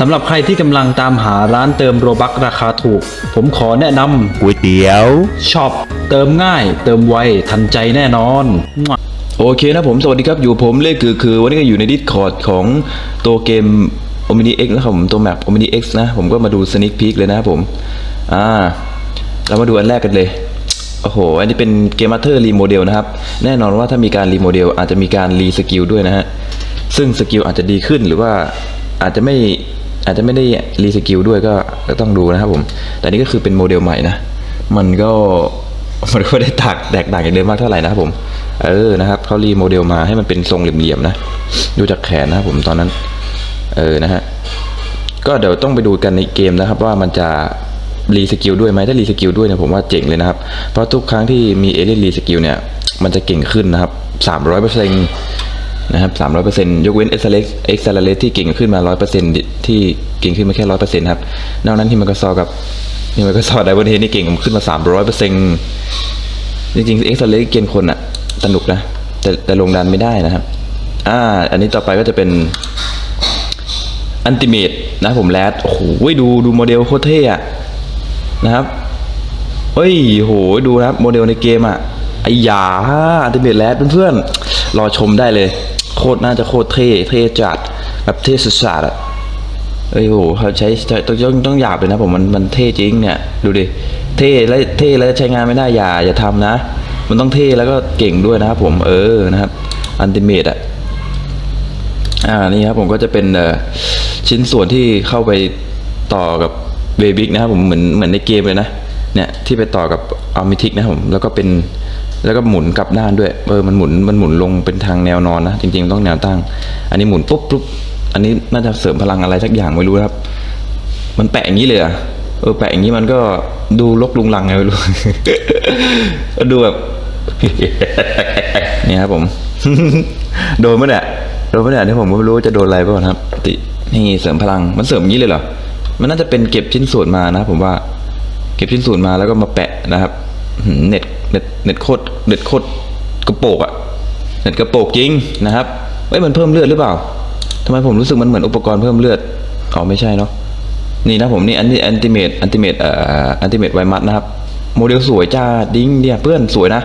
สำหรับใครที่กำลังตามหาร้านเติมโรบักราคาถูก ผมขอแนะนก๋วยเตี๋ยวำช็อปเติมง่าย เติมไวทันใจแน่นอนโอเคนะผมสวัสดีครับอยู่ผมเลขคือคือวันนี้ก็อยู่ในดิสคอร์ดของตัวเกม Omni X นะครับผมตัวแมป Omni X นะผมก็มาดู Sneak Peek เลยนะครับผมอ่าเรามาดูอันแรกกันเลยโอ้โห อันนี้เป็นเกมมาเตอร์รีโมเดลนะครับ แน่นอนว่าถ้ามีการรีโมเดลอาจจะมีการรีสกิลด้วยนะฮะ ซึ่งสกิลอาจจะดีขึ้นหรือว่าอาจจะไม่ อาจจะไม่ได้รีสกิลด้วยก็ก็ต้องดูนะครับผม แต่นี่ก็คือเป็นโมเดลใหม่นะ มันก็มันก็ได้ตากแตกต่างจากเดิมมากเท่าไหร่นะครับผม เออนะครับเขารีโมเดลมาให้มันเป็นทรงเหลี่ยมๆนะ ดูจากแขนนะครับผมตอนนั้น เออนะฮะ ก็เดี๋ยวต้องไปดูกันในเกมนะครับ ว่ามันจะรีสกิลด้วยไหมถ้ารีสกิลด้วยเนี่ยผมว่าเจ๋งเลยนะครับ เพราะทุกครั้งที่มีเอเลียนรีสกิลเนี่ย มันจะเก่งขึ้นนะครับสามร้อยเปอร์เซ็นต์ นะครับสามร้อยเปอร์เซ็นต์ยกเว้นเอ็กซ์เลเอ็กซ์เลสที่เก่งขึ้นมาร้อยเปอร์เซ็นต์ที่เก่งขึ้นมาแค่ร้อยเปอร์เซ็นต์ครับ นอกนั้นที่มันก็ซอกับที่มันก็ซอไดวันเฮนี่เก่งขึ้นมาสามร้อยเปอร์เซ็นต์จริงๆเอ็กซ์เลสเกณฑ์คนอะสนุกนะ แต่แต่ลงดันไม่ได้นะครับ อ่า อันนี้ต่อไปก็จะเป็นอันติเมตนะผมแรดโอ้โหดูดูโมเดลโคตรเท่อะนะครับเฮ้ยโหดูนะครับโมเดลในเกมอะไอ้ยาอันติเมตแรดเพื่อนๆรอชมได้เลย โคตรน่าจะโคตรเท่เท่จัดแบบเท่สุดๆอะเอ้ยโหเขาใช้ใช้ต้องต้องต้องหยาบเลยนะผมมันมันเท่จริงเนี่ยดูดิเท่แล้วเท่แล้วใช้งานไม่ได้อย่าอย่าทำนะ มันต้องเท่แล้วก็เก่งด้วยนะครับผมเออนะครับอันติเมตอะอ่านี่ครับผมก็จะเป็นชิ้นส่วนที่เข้าไปต่อกับเวบิกนะครับผมเหมือนเหมือนในเกมเลยนะเนี่ยที่ไปต่อกับอัลมิทิกนะผมแล้วก็เป็น แล้วก็หมุนกลับด้านด้วย เออ มันหมุน มันหมุนลงเป็นทางแนวนอนนะ จริงๆ ต้องแนวตั้ง อันนี้หมุนปุ๊บปุ๊บ อันนี้น่าจะเสริมพลังอะไรสักอย่างไม่รู้ครับ มันแปะอย่างนี้เลยอะเออ แปะอย่างนี้มันก็ดูลกลุงลังไงไม่รู้ ดูแบบ นี่ครับผม โดนไหมเนี่ย โดนไหมเนี่ยที่ผมก็ไม่รู้ว่าจะโดนอะไรบ้างครับ ติ นี่เสริมพลัง มันเสริมอย่างนี้เลยเหรอ มันน่าจะเป็นเก็บชิ้นส่วนมานะผมว่า เก็บชิ้นส่วนมาแล้วก็มาแปะนะครับหืมเน็ต เน็ตเน็ตโคตรเน็ตโคตรกระโปกอะเน็ตกระโปกจริงนะครับเอ้ยมันเพิ่มเลือดหรือเปล่าทำไมผมรู้สึกมันเหมือนอุปกรณ์เพิ่มเลือดอ๋อไม่ใช่เนาะนี่นะผมนี่อันนี้อันติเมตอันติเมตเอ่ออันติเมตไวมัดนะครับ โมเดลสวยจ้าดิ้งเนี่ยเพื่อนสวยนะ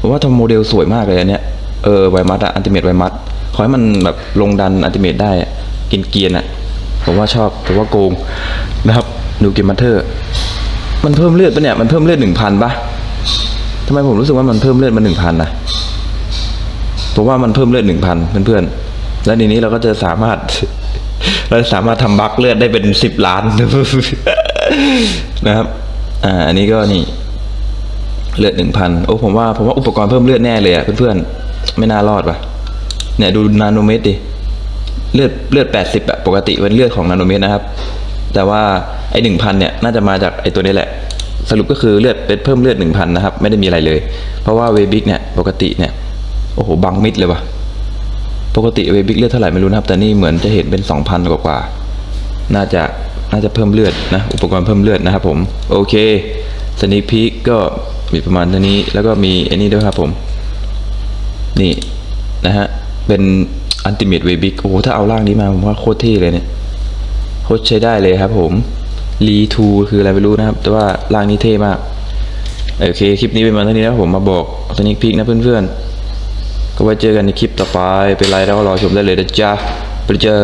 ผมว่าทำโมเดลสวยมากเลยอันเนี้ยเออไวมัดอะอันติเมตไวมัดขอให้มันแบบลงดันอันติเมตได้กินเกียนๆอะผมว่าชอบผมว่าโกงนะครับดูเกมมัเตอร์มันเพิ่มเลือดปะเนี่ยมันเพิ่มเลือดหนึ่งพันปะ ทำไมผมรู้สึกว่ามันเพิ่มเลือดมาหนึ่งพันนะผมว่ามันเพิ่มเลือดหนึ่งพันเพื่อนๆ แล้วทีนี้เราก็จะสามารถ เราสามารถทำบัคเลือดได้เป็นสิบล้านนะครับ อ่า อันนี้ก็นี่ เลือดหนึ่งพันโอ้ผมว่าผมว่าอุปกรณ์เพิ่มเลือดแน่เลยอะเพื่อนๆ ไม่น่ารอดปะเนี่ยดูนาโนเมตรดิ เลือดเลือดแปดสิบอะปกติเป็นเลือดของนาโนเมตรนะครับ แต่ว่าไอหนึ่งพันเนี่ย น่าจะมาจากไอตัวนี้แหละ สรุปก็คือเลือดเป็นเพิ่มเลือดหนึ่งพันนะครับ ไม่ได้มีอะไรเลย เพราะว่าเวบิกเนี่ยปกติเนี่ยโอ้โหบังมิดเลยวะปกติเวบิกเลือดเท่าไหร่ไม่รู้นะครับ แต่นี่เหมือนจะเห็นเป็นสองพันกว่าน่าจะน่าจะเพิ่มเลือดนะอุปกรณ์เพิ่มเลือดนะครับผมโอเคสนิพีกก็มีประมาณเท่านี้แล้วก็มีไอ้นี่ด้วยครับผมนี่นะฮะเป็นอันติเม e เวบิกโอ้โหถ้าเอาร่างนี้มาผมว่าโคตรเท่เลยเนี่ยโคตรใช้ได้เลยครับผม รีทูคืออะไรไม่รู้นะครับ แต่ว่าร่างนี้เท่มากโอเคคลิปนี้เป็นมาเท่านี้นะผมมาบอกสนิ k พิกนะเพื่อนๆ ก็ไว้เจอกันในคลิปต่อไปเป็นไรแล้วก็รอชมได้เลยนะจ๊ะไปเจอ